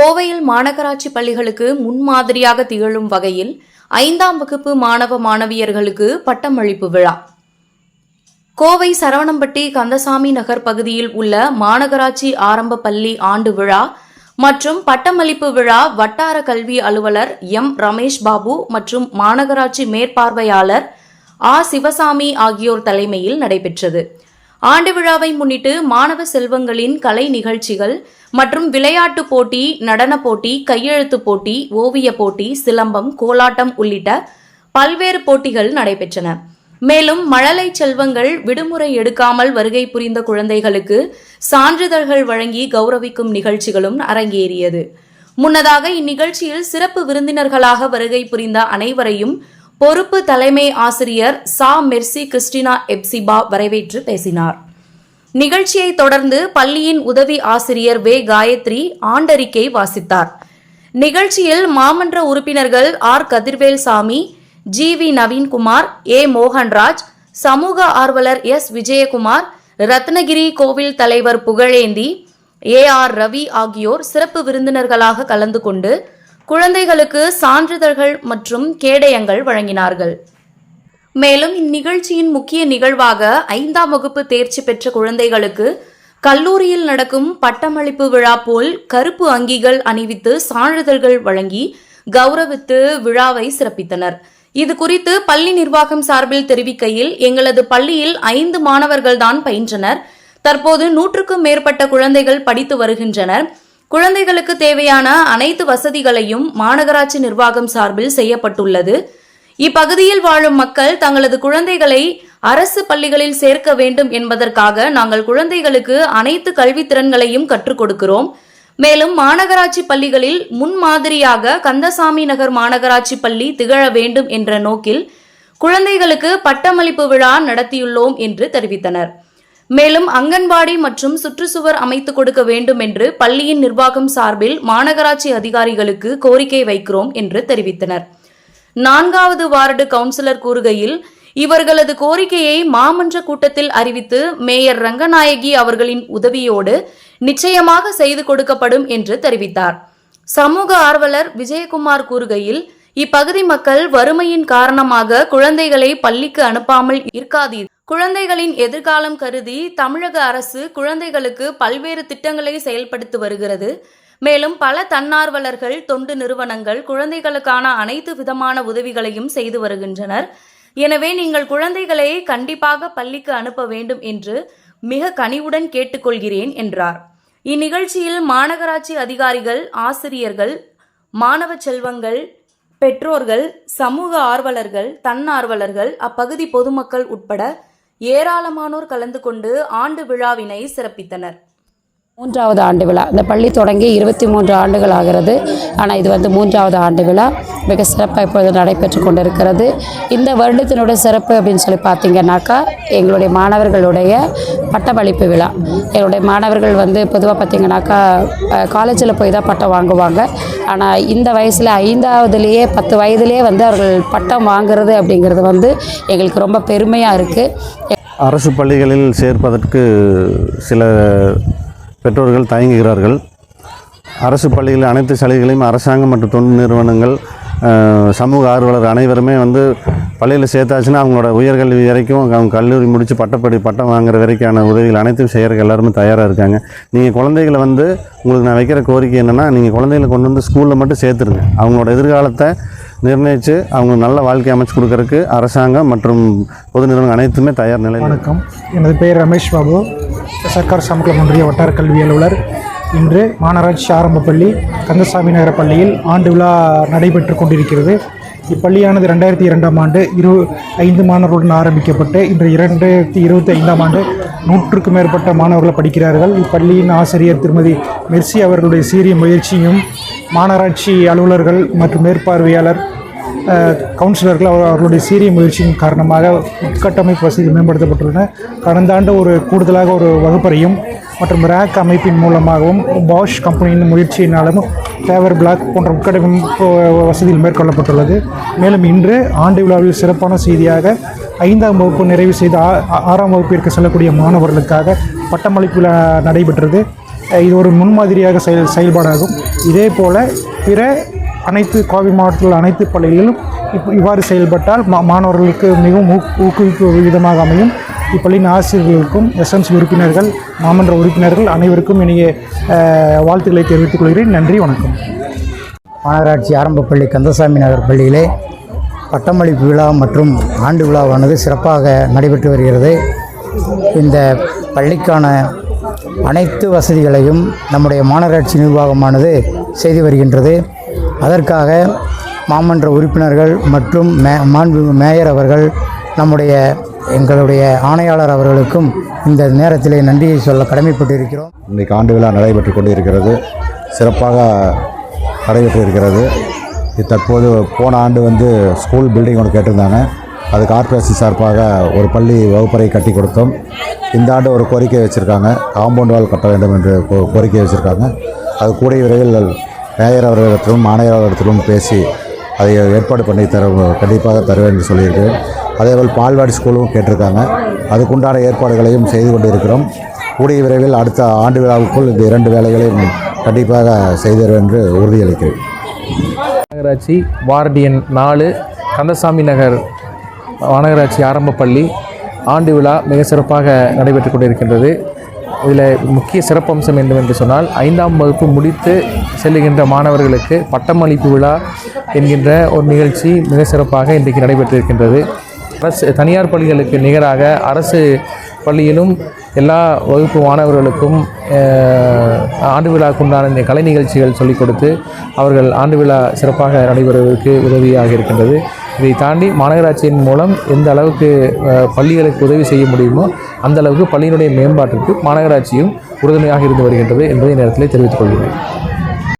கோவையில் மாநகராட்சி பள்ளிகளுக்கு முன்மாதிரியாக திகழும் வகையில் ஐந்தாம் வகுப்பு மாணவ மாணவியர்களுக்கு பட்டமளிப்பு விழா. கோவை சரவணம்பட்டி கந்தசாமி நகர் பகுதியில் உள்ள மாநகராட்சி ஆரம்ப பள்ளி ஆண்டு விழா மற்றும் பட்டமளிப்பு விழா வட்டார கல்வி அலுவலர் எம் ரமேஷ் பாபு மற்றும் மாநகராட்சி மேற்பார்வையாளர் ஆ சிவசாமி ஆகியோர் தலைமையில் நடைபெற்றது. ஆண்டு விழாவை முன்னிட்டு மாணவ செல்வங்களின் கலை நிகழ்ச்சிகள் மற்றும் விளையாட்டுப் போட்டி நடனப் போட்டி கையெழுத்துப் போட்டி ஓவியப் போட்டி சிலம்பம் கோலாட்டம் உள்ளிட்ட பல்வேறு போட்டிகள் நடைபெற்றன. மேலும் மழலை செல்வங்கள் விடுமுறை எடுக்காமல் வருகை புரிந்த குழந்தைகளுக்கு சான்றிதழ்கள் வழங்கி கௌரவிக்கும் நிகழ்ச்சிகளும் அரங்கேறியது. முன்னதாக இந்நிகழ்ச்சியில் சிறப்பு விருந்தினர்களாக வருகை புரிந்த அனைவரையும் பொறுப்பு தலைமை ஆசிரியர் சா. மெர்சி கிறிஸ்டினா எப்சிபா வரவேற்று பேசினார். நிகழ்ச்சியை தொடர்ந்து பள்ளியின் உதவி ஆசிரியர் வே. காயத்ரி ஆண்டறிக்கை வாசித்தார். நிகழ்ச்சியில் மாமன்ற உறுப்பினர்கள் R. Kathirvel Sami G. V. Naveenkumar A. Mohanraj சமூக ஆர்வலர் எஸ். விஜயகுமார் ரத்னகிரி கோவில் தலைவர் புகழேந்தி ஏ. ஆர். ரவி ஆகியோர் சிறப்பு விருந்தினர்களாக கலந்து கொண்டு குழந்தைகளுக்கு சான்றிதழ்கள் மற்றும் கேடயங்கள் வழங்கினார்கள். மேலும் இந்நிகழ்ச்சியின் முக்கிய நிகழ்வாக ஐந்தாம் வகுப்பு தேர்ச்சி பெற்ற குழந்தைகளுக்கு கல்லூரியில் நடக்கும் பட்டமளிப்பு விழா போல் கருப்பு அங்கிகள் அணிவித்து சான்றிதழ்கள் வழங்கி கௌரவித்து விழாவை சிறப்பித்தனர். இது குறித்து பள்ளி நிர்வாகம் சார்பில் தெரிவிக்கையில் எங்களது பள்ளியில் ஐந்து மாணவர்கள்தான் பயின்றனர். தற்போது நூற்றுக்கும் மேற்பட்ட குழந்தைகள் படித்து வருகின்றனர். குழந்தைகளுக்கு தேவையான அனைத்து வசதிகளையும் மாநகராட்சி நிர்வாகம் சார்பில் செய்யப்பட்டுள்ளது. இப்பகுதியில் வாழும் மக்கள் தங்களது குழந்தைகளை அரசு பள்ளிகளில் சேர்க்க வேண்டும் என்பதற்காக நாங்கள் குழந்தைகளுக்கு அனைத்து கல்வித்திறன்களையும் கற்றுக் கொடுக்கிறோம். மேலும் மாநகராட்சி பள்ளிகளில் முன்மாதிரியாக கந்தசாமி நகர் மாநகராட்சி பள்ளி திகழ வேண்டும் என்ற நோக்கில் குழந்தைகளுக்கு பட்டமளிப்பு விழா நடத்தியுள்ளோம் என்று தெரிவித்தனர். மேலும் அங்கன்வாடி மற்றும் சுற்றுச்சுவர் அமைத்துக் கொடுக்க வேண்டும் என்று பள்ளியின் நிர்வாகம் சார்பில் மாநகராட்சி அதிகாரிகளுக்கு கோரிக்கை வைக்கிறோம் என்று தெரிவித்தனர். நான்காவது வார்டு கவுன்சிலர் கூறுகையில் இவர்களது கோரிக்கையை மாமன்ற கூட்டத்தில் அறிவித்து மேயர் ரங்கநாயகி அவர்களின் உதவியோடு நிச்சயமாக செய்து கொடுக்கப்படும் என்று தெரிவித்தார். சமூக ஆர்வலர் விஜயகுமார் கூறுகையில் இப்பகுதி மக்கள் வறுமையின் காரணமாக குழந்தைகளை பள்ளிக்கு அனுப்பாமல் இருக்காதீர்கள் குழந்தைகளின் எதிர்காலம் கருதி தமிழக அரசு குழந்தைகளுக்கு பல்வேறு திட்டங்களை செயல்படுத்தி வருகிறது. மேலும் பல தன்னார்வலர்கள் தொண்டு நிறுவனங்கள் குழந்தைகளுக்கான அனைத்து விதமான உதவிகளையும் செய்து வருகின்றனர். எனவே நீங்கள் குழந்தைகளை கண்டிப்பாக பள்ளிக்கு அனுப்ப வேண்டும் என்று மிக கனிவுடன் கேட்டுக்கொள்கிறேன் என்றார். இந்நிகழ்ச்சியில் மாநகராட்சி அதிகாரிகள் ஆசிரியர்கள் மாணவ செல்வங்கள் பெற்றோர்கள் சமூக ஆர்வலர்கள் தன்னார்வலர்கள் அப்பகுதி பொதுமக்கள் உட்பட ஏராளமானோர் கலந்து கொண்டு ஆண்டு விழாவினை சிறப்பித்தனர். மூன்றாவது ஆண்டு விழா. இந்த பள்ளி தொடங்கி இருபத்தி மூன்று ஆண்டுகள் ஆகிறது. ஆனால் இது வந்து மூன்றாவது ஆண்டு விழா. மிக சிறப்பாக இப்பொழுது நடைபெற்று கொண்டிருக்கிறது. இந்த வருடத்தினுடைய சிறப்பு அப்படின்னு சொல்லி பார்த்தீங்கன்னாக்கா எங்களுடைய மாணவர்களுடைய பட்டமளிப்பு விழா. எங்களுடைய மாணவர்கள் வந்து பொதுவாக பார்த்திங்கனாக்கா காலேஜில் போய் தான் பட்டம் வாங்குவாங்க. ஆனால் இந்த வயசில் ஐந்தாவதுலேயே பத்து வயதுலேயே வந்து அவர்கள் பட்டம் வாங்குறது அப்படிங்கிறது வந்து எங்களுக்கு ரொம்ப பெருமையாக இருக்குது அரசு பள்ளிகளில் சேர்ப்பதற்கு சில பெற்றோர்கள் தயங்குகிறார்கள். அரசு பள்ளிகளில் அனைத்து சலுகைகளையும் அரசாங்கம் மற்றும் தொண்டு நிறுவனங்கள் சமூக ஆர்வலர் அனைவருமே வந்து பள்ளியில் சேர்த்தாச்சுன்னா அவங்களோட உயர்கல்வி வரைக்கும் அவங்க கல்லூரி முடித்து பட்டப்படி பட்டம் வாங்குற வரைக்கான உதவிகள் அனைத்தும் செய்கிறக்கு எல்லாருமே தயாராக இருக்காங்க. நீங்கள் குழந்தைகளை வந்து உங்களுக்கு நான் வைக்கிற கோரிக்கை என்னென்னா நீங்கள் குழந்தைகளை கொண்டு வந்து ஸ்கூலில் மட்டும் சேர்த்துருங்க. அவங்களோட எதிர்காலத்தை நிர்ணயித்து அவங்க நல்ல வாழ்க்கை அமைச்சு கொடுக்கறதுக்கு அரசாங்கம் மற்றும் பொது நிறுவனம் அனைத்துமே தயார் நிலை வணக்கம். எனது பெயர் ரமேஷ் பாபு. சர்க்கார் சமூகம் ஒன்றிய வட்டார கல்வி அலுவலர். இன்று மாநகராட்சி ஆரம்ப பள்ளி கந்தசாமி நகர பள்ளியில் ஆண்டு விழா நடைபெற்று கொண்டிருக்கிறது. இப்பள்ளியானது ரெண்டாயிரத்தி இரண்டாம் ஆண்டு இரு ஐந்து மாணவர்களுடன் ஆரம்பிக்கப்பட்டு இன்று இரண்டாயிரத்தி இருபத்தி ஐந்தாம் ஆண்டு நூற்றுக்கும் மேற்பட்ட மாணவர்கள் படிக்கிறார்கள். இப்பள்ளியின் ஆசிரியர் திருமதி மெர்சி அவர்களுடைய சீரிய முயற்சியும் மாநகராட்சி அலுவலர்கள் மற்றும் மேற்பார்வையாளர் கவுன்சிலர்கள் அவர் அவர்களுடைய சீரிய முயற்சியின் காரணமாக உட்கட்டமைப்பு வசதிகள் மேம்படுத்தப்பட்டுள்ளன. கடந்த ஆண்டு ஒரு கூடுதலாக ஒரு வகுப்பறையும் மற்றும் ரேக் அமைப்பின் மூலமாகவும் பாஷ் கம்பெனியின் முயற்சியினாலும் ஃபேவர் பிளாக் போன்ற உட்கட்டமைப்பு வசதிகள் மேற்கொள்ளப்பட்டுள்ளது. மேலும் இன்று ஆண்டு விழாவில் சிறப்பான செய்தியாக ஐந்தாம் வகுப்பு நிறைவு செய்த ஆ- ஆறாம் வகுப்பிற்கு செல்லக்கூடிய மாணவர்களுக்காக பட்டமளிப்பு விழா நடைபெற்றது. இது ஒரு முன்மாதிரியாக செயல் செயல்பாடாகும். இதே போல் பிற அனைத்து கோவை மாவட்டத்தில் அனைத்து பள்ளிகளிலும் இப்போ இவ்வாறு செயல்பட்டால் மா மாணவர்களுக்கு மிகவும் ஊக் ஊக்குவிப்பு விதமாக அமையும். இப்பள்ளியின் ஆசிரியர்களுக்கும் எஸ்எம்சி உறுப்பினர்கள் மாமன்ற உறுப்பினர்கள் அனைவருக்கும் இனிய வாழ்த்துக்களை தெரிவித்துக் கொள்கிறேன். நன்றி வணக்கம். மாநகராட்சி ஆரம்பப்பள்ளி கந்தசாமி நகர் பள்ளியிலே பட்டமளிப்பு விழா மற்றும் ஆண்டு விழாவானது சிறப்பாக நடைபெற்று வருகிறது. இந்த பள்ளிக்கான அனைத்து வசதிகளையும் நம்முடைய மாநகராட்சி நிர்வாகமானது செய்து வருகின்றது. அதற்காக மாமன்ற உறுப்பினர்கள் மற்றும் மே மாண்பு மேயர் அவர்கள் நம்முடைய எங்களுடைய ஆணையாளர் அவர்களுக்கும் இந்த நேரத்திலே நன்றியை சொல்ல கடமைப்பட்டிருக்கிறோம். இன்றைக்கு ஆண்டு விழா நடைபெற்று கொண்டிருக்கிறது. சிறப்பாக நடைபெற்று இருக்கிறது தற்போது போன ஆண்டு வந்து ஸ்கூல் பில்டிங் ஒன்று கேட்டிருந்தாங்க. அது கார்ப்பரேஷன் சார்பாக ஒரு பள்ளி வகுப்பறை கட்டி கொடுத்தோம். இந்த ஆண்டு ஒரு கோரிக்கை வச்சுருக்காங்க. காம்பவுண்ட் வால் கட்ட வேண்டும் என்று கோ- கோரிக்கை வச்சுருக்காங்க. அது கூடிய விரைவில் மேயர் அவர்களிடத்திலும் ஆணையர் அவர்களிடத்திலும் பேசி அதை ஏற்பாடு பண்ணி தர கண்டிப்பாக தருவேன் என்று சொல்லியிருக்கிறேன். அதேபோல் பால்வாடி ஸ்கூலும் கேட்டிருக்காங்க. அதுக்குண்டான ஏற்பாடுகளையும் செய்து கொண்டிருக்கிறோம். கூடிய விரைவில் அடுத்த ஆண்டு விழாவுக்குள் இந்த இரண்டு வேலைகளையும் கண்டிப்பாக செய்தேன் என்று உறுதியளிக்கிறேன். மாநகராட்சி வார்டு எண் நாலு கந்தசாமி நகர் மாநகராட்சி ஆரம்ப பள்ளி. ஆண்டு விழா மிக சிறப்பாக நடைபெற்று கொண்டிருக்கின்றது. இதில் முக்கிய சிறப்பம்சம் என்னவென்று சொன்னால் ஐந்தாம் வகுப்பு முடித்து செல்லுகின்ற மாணவர்களுக்கு பட்டமளிப்பு விழா என்கின்ற ஒரு நிகழ்ச்சி மிக சிறப்பாக இன்றைக்கு நடைபெற்றிருக்கின்றது. அரசு தனியார் பள்ளிகளுக்கு நிகராக அரசு பள்ளியிலும் எல்லா வகுப்பு மாணவர்களுக்கும் ஆண்டு விழாக்குண்டான இந்த கலை நிகழ்ச்சிகள் சொல்லிக் கொடுத்து அவர்கள் ஆண்டு விழா சிறப்பாக நடைபெறுவதற்கு உதவியாக இருக்கின்றது. இதை தாண்டி மாநகராட்சியின் மூலம் எந்த அளவுக்கு பள்ளிகளுக்கு உதவி செய்ய முடியுமோ அந்த அளவுக்கு பள்ளியினுடைய மேம்பாட்டிற்கு மாநகராட்சியும் உறுதுணையாக இருந்து வருகின்றது என்பதை நேரத்தில் தெரிவித்துக் கொள்கிறேன்.